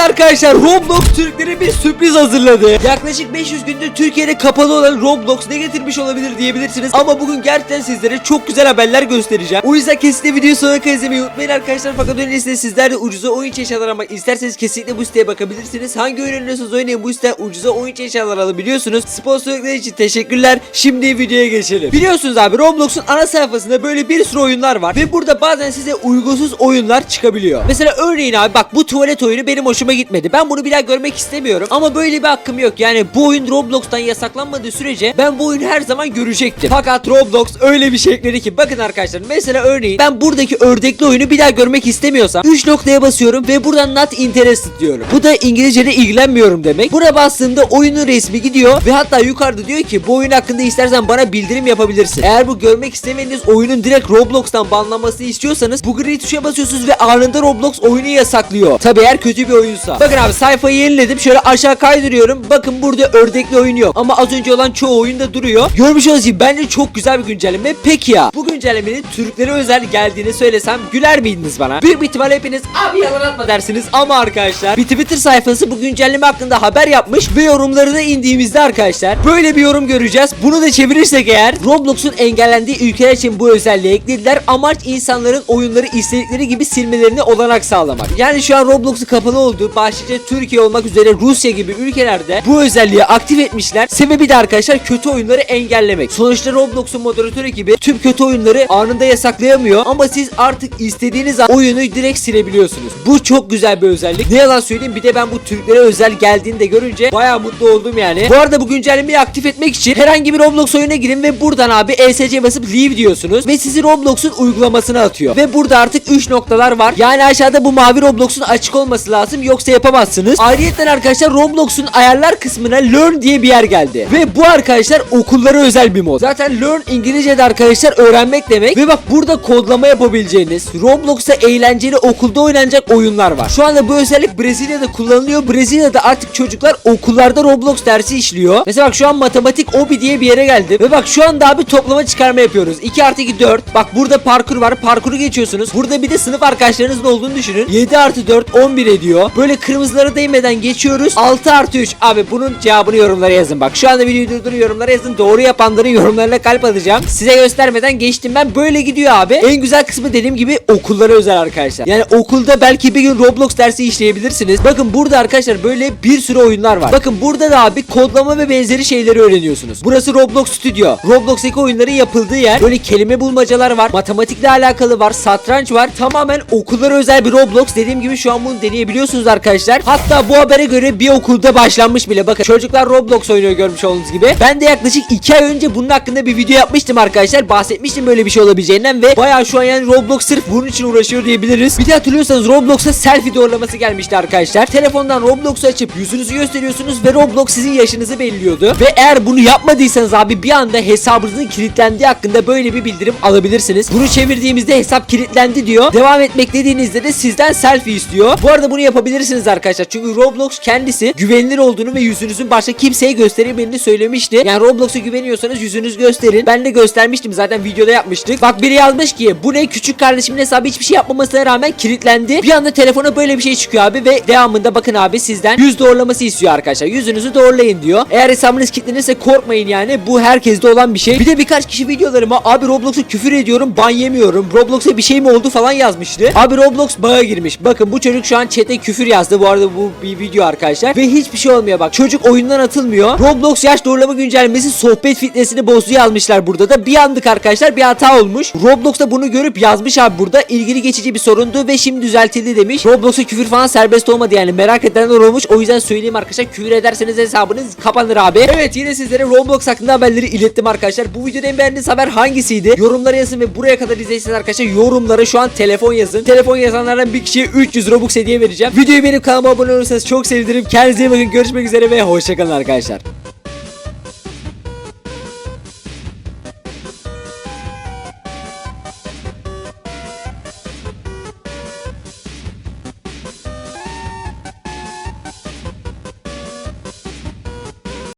arkadaşlar Roblox Türklere bir sürpriz hazırladı. Yaklaşık 500 gündür Türkiye'de kapalı olan Roblox ne getirmiş olabilir diyebilirsiniz. Ama bugün gerçekten sizlere çok güzel haberler göstereceğim. O yüzden kesinlikle videoyu sonuna kadar izlemeyi unutmayın arkadaşlar. Fakat öncesinde sizler de ucuza oyun eşyalar almak isterseniz kesinlikle bu siteye bakabilirsiniz. Hangi oyun oynuyorsanız oynayın bu site ucuza oyun eşyalar alabiliyorsunuz. Sponsorluklar için teşekkürler. Şimdi videoya geçelim. Biliyorsunuz abi Roblox'un ana sayfasında böyle bir sürü oyunlar var. Ve burada bazen size uygunsuz oyunlar çıkabiliyor. Mesela örneğin abi bak bu tuvalet oyunu benim hoşuma gitmedi. Ben bunu bir daha görmek istemiyorum. Ama böyle bir hakkım yok. Yani bu oyun Roblox'tan yasaklanmadığı sürece ben bu oyunu her zaman görecektim. Fakat Roblox öyle bir şey ekledi ki bakın arkadaşlar mesela örneğin ben buradaki ördekli oyunu bir daha görmek istemiyorsam 3 noktaya basıyorum ve buradan not interested diyorum. Bu da İngilizce'de ilgilenmiyorum demek. Buraya bastığımda oyunun resmi gidiyor ve hatta yukarıda diyor ki bu oyun hakkında istersen bana bildirim yapabilirsin. Eğer bu görmek istemediğiniz oyunun direkt Roblox'tan banlanmasını istiyorsanız bu gri tuşa basıyorsunuz ve anında Roblox oyunu yasaklıyor. Tabi eğer kötü bir oyunsa. Bakın abi sayfayı yeniledim. Şöyle aşağı kaydırıyorum. Bakın burada ördekli oyun yok. Ama az önce olan çoğu oyunda duruyor. Görmüş olduğunuz gibi bence çok güzel bir güncelleme. Peki ya bu güncellemenin Türklere özel geldiğini söylesem güler miydiniz bana? Bir ihtimal hepiniz abi yalan atma dersiniz ama arkadaşlar bir Twitter sayfası bu güncelleme hakkında haber yapmış ve yorumlarına indiğimizde arkadaşlar böyle bir yorum göreceğiz. Bunu da çevirirsek eğer Roblox'un engellendiği ülkeler için bu özelliği eklediler. Amaç insanların oyunları istedikleri gibi silmelerini olanak sağlamak. Yani şu an Roblox'un kapalı olduğu başlıca Türkiye olmak üzere Rusya gibi ülkelerde bu özelliği aktif etmişler. Sebebi de arkadaşlar kötü oyunları engellemek. Sonuçta Roblox'un moderatör ekibi tüm kötü oyunları anında yasaklayamıyor ama siz artık istediğiniz an oyunu direkt silebiliyorsunuz. Bu çok güzel bir özellik. Ne yalan söyleyeyim bir de ben bu Türklere özel geldiğini de görünce bayağı mutlu oldum yani. Bu arada bu güncellemeyi aktif etmek için herhangi bir Roblox oyuna girin ve buradan abi ESC basıp leave diyorsunuz ve sizi Roblox'un uygulamasına atıyor. Ve burada artık 3 noktalar var. Yani aşağıda bu mavi Roblox'un açık olması lazım yoksa yapamazsınız. Ayrıca arkadaşlar Roblox'un ayarlar kısmına learn diye bir yer geldi. Ve bu arkadaşlar okullara özel bir mod. Zaten learn İngilizce'de arkadaşlar öğrenmek demek. Ve bak burada kodlama yapabileceğiniz Roblox'ta eğlenceli okulda oynanacak oyunlar var. Şu anda bu özellik Brezilya'da kullanılıyor. Brezilya'da artık çocuklar okullarda Roblox dersi işliyor. Mesela bak şu an matematik obi diye bir yere geldim. Ve bak şu anda abi toplama çıkarma yapıyoruz. 2 artı 2 4. Bak burada parkur var. Parkuru geçiyorsunuz. Burada bir de sınıf arkadaşlarınızın olduğunu düşünün. 7 artı 4 11 ediyor. Böyle kırmızılara değmeden geçiyoruz. 6 artı 3. Abi bunun cevabını yorumlara yazın. Bak şu anda videoyu durdur yorumlara yazın. Doğru yapanların yorumlarına kalp atacağım. Size göstermeden geçtim ben. Böyle gidiyor abi. En güzel kısmı dediğim gibi okullara özel arkadaşlar. Yani okulda belki bir gün Roblox dersi işleyebilirsiniz. Bakın burada arkadaşlar böyle bir sürü oyunlar var. Bakın burada da abi kodlama ve benzeri şeyleri öğreniyorsunuz. Burası Roblox Studio. Roblox'taki oyunların yapıldığı yer. Böyle kelime bulmacalar var. Matematikle alakalı var. Satranç var. Tamamen okullara özel bir Roblox. Dediğim gibi şu an bunu deneyebiliyorsunuz arkadaşlar. Hatta bu habere göre bir okulda başlanmış bile. Bakın çocuklar Roblox oynuyor görmüş olduğunuz gibi. Ben de yaklaşık 2 ay önce bunun hakkında bir video yapmıştım arkadaşlar. Bahsetmiştim böyle bir şey olabileceğinden ve bayağı şu an yani Roblox sırf bunun için uğraşıyor diyebiliriz. Bir de hatırlıyorsanız Roblox'a selfie doğrulaması gelmişti arkadaşlar. Telefondan Roblox'u açıp yüzünüzü gösteriyorsunuz ve Roblox sizin yaşınızı belirliyordu. Ve eğer bunu yapmadıysanız abi bir anda hesabınızın kilitlendiği hakkında böyle bir bildirim alabilirsiniz. Bunu çevirdiğimizde hesap kilitlendi diyor. Devam etmek dediğinizde de sizden selfie istiyor. Bu arada bunu yapabilirsiniz arkadaşlar. Çünkü Roblox kendisi güvenilir olduğunu ve yüzünüzün başka kimseye gösteremediğini söylemişti. Yani Roblox'a güveniyorsanız yüzünüzü gösterin. Ben de göstermiştim zaten videoda yapmıştık. Bak biri yazmış ki bu ne küçük kardeşimin hesabı hiçbir şey yapmamasına rağmen kilitlendi. Bir anda telefona böyle bir şey çıkıyor abi ve devamında bakın abi sizden yüz doğrulaması istiyor arkadaşlar. Yüzünüzü doğrulayın diyor. Eğer hesabınız kilitlenirse korkmayın yani. Bu herkeste olan bir şey. Bir de birkaç kişi videolarıma abi Roblox'a küfür ediyorum ban yemiyorum. Roblox'a bir şey mi oldu falan yazmıştı. Abi Roblox bağa girmiş. Bakın bu çocuk şu an chat'e küfür yazdı. Bu arada bu bir video arkadaşlar. Ve hiçbir şey olmuyor bak. Çocuk oyundan atılmıyor. Roblox yaş doğrulama güncellemesi sohbet fitnesini bozdu yazmışlar burada da. Bir andık arkadaşlar bir hata olmuş. Roblox'ta bunu görüp yazmış abi burada. ilgili geçici bir sorundu ve şimdi düzeltildi demiş. Roblox'a küfür falan serbest olmadı yani. Merak edenler olmuş. O yüzden söyleyeyim arkadaşlar. Küfür ederseniz hesabınız kapanır abi. Evet yine sizlere Roblox hakkında haberleri ilettim arkadaşlar. Bu videoda en beğendiğiniz haber hangisiydi? Yorumlara yazın ve buraya kadar izleyseniz arkadaşlar yorumlara şu an telefon yazın. Telefon yazanlardan bir kişiye 300 Robux hediye vereceğim. Videoyu benim kanalıma abone olursanız çok sevinirim. Kendinize iyi bakın. Görüşmek üzere ve hoşçakalın arkadaşlar.